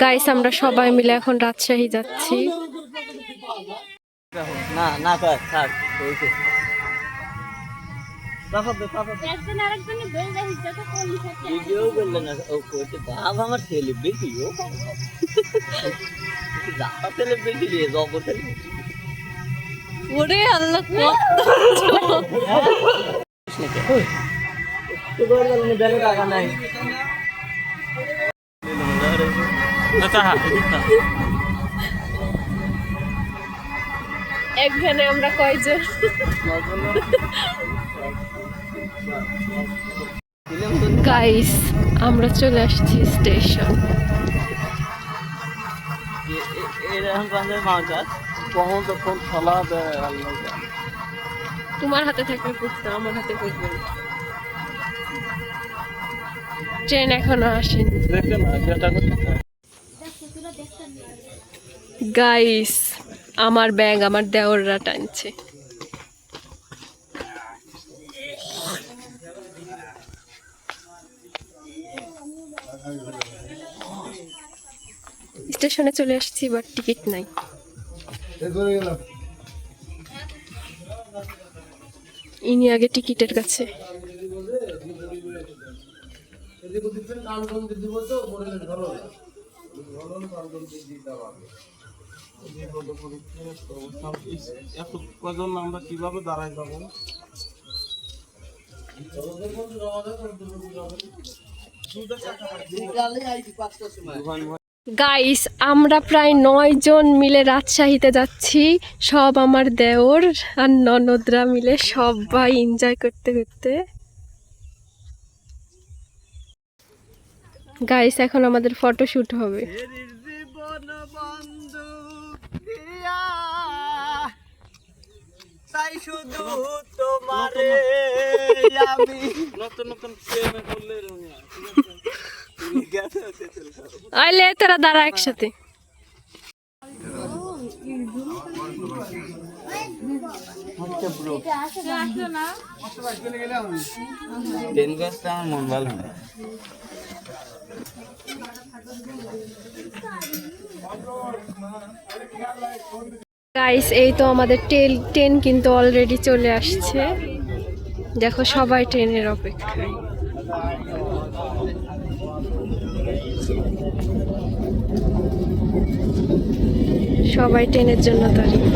Guys আমরা সবাই মিলে এখন রাজশাহী যাচ্ছি। না না কর থাক ওরে আল্লাহ একখানে আমরা কয়জন গাইস আমরা চলে আসছি স্টেশন। তোমার হাতে থাকবে পুষতে আমার হাতে না। ট্রেন এখনও আসেনি। গাইস আমার ব্যাগ, আমার দেওররা টানছে। স্টেশনে চলে আসছি বাট টিকিট নাই। ইনি আগে টিকিটের কাছে। এত কজন আমরা কীভাবে দাঁড়াই যাব? গাইস আমরা প্রায় নয় জন মিলে রাজশাহীতে যাচ্ছি। সব আমার দেওর আর ননদরা মিলে সবাই এনজয় করতে করতে। গাইস এখন আমাদের ফটোশুট হবে। জীবন তাই শুধু তোমারে আমি। নতুন নতুন প্রেমে করলে এরকমই ঠিক আছে? আইলে তোরা দাঁড়া একসাথে। মন ভালো না গাইস এই তো আমাদের টেল ট্রেন কিন্তু অলরেডি চলে আসছে। দেখো সবাই ট্রেনের অপেক্ষায়। সবাই ট্রেনের জন্য দাঁড়িয়ে।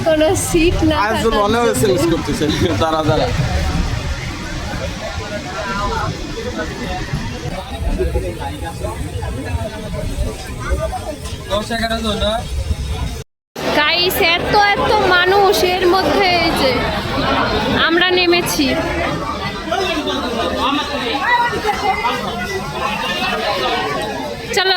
কোনো সিট না আজল অনেক জন্য- করতেছে দাঁড়া গাইস এত এত মানুষ এর মধ্যে এই যে আমরা নেমেছি। চলো।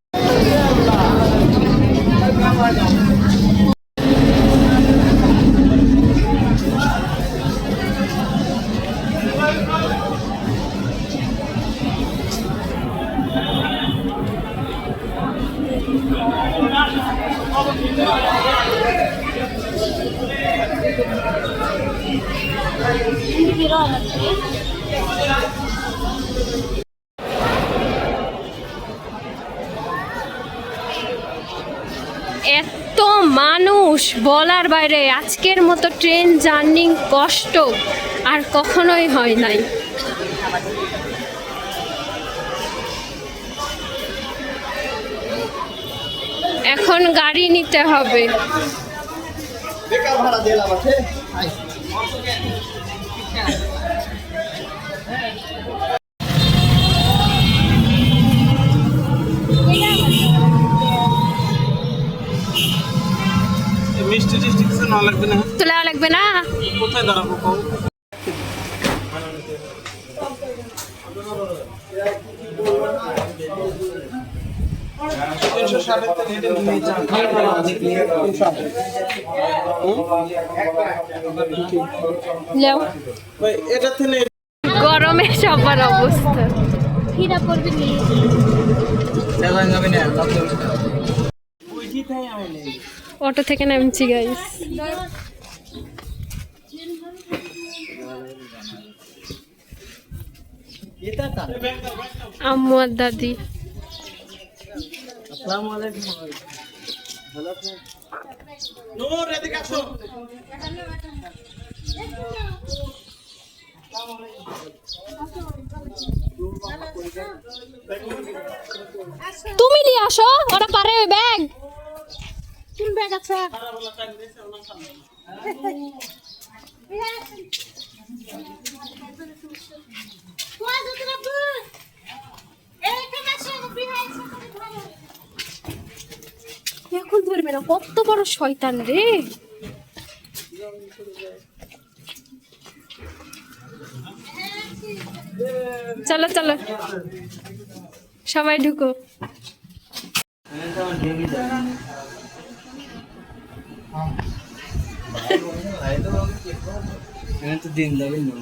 এত মানুষ বলার বাইরে আজকের মতো ট্রেন জার্নি কষ্ট আর কখনোই হয় নাই। এখন গাড়ি নিতে হবে। মিষ্টি টিষ্টি কিছু না লাগবে না? চলে লাগবে না? কোথায় দাঁড়াবো কও? গরমে সবার অবস্থা। হীরা পড়বে অটো থেকে নামছি গাইস আম্মু আর দাদি। আসসালামু আলাইকুম। ভালো আছেন? নূর এদিকে আসো। তুমি নিয়ে আসো ওরা পারে ওই ব্যাগ। কোন ব্যাগ আছে তোমার যদি না বুঝ এইখানে আসো বিহাই না কত বড় শয়তান রে। চলো চলো। সবাই ঢুকো। তো দিন যাবেন না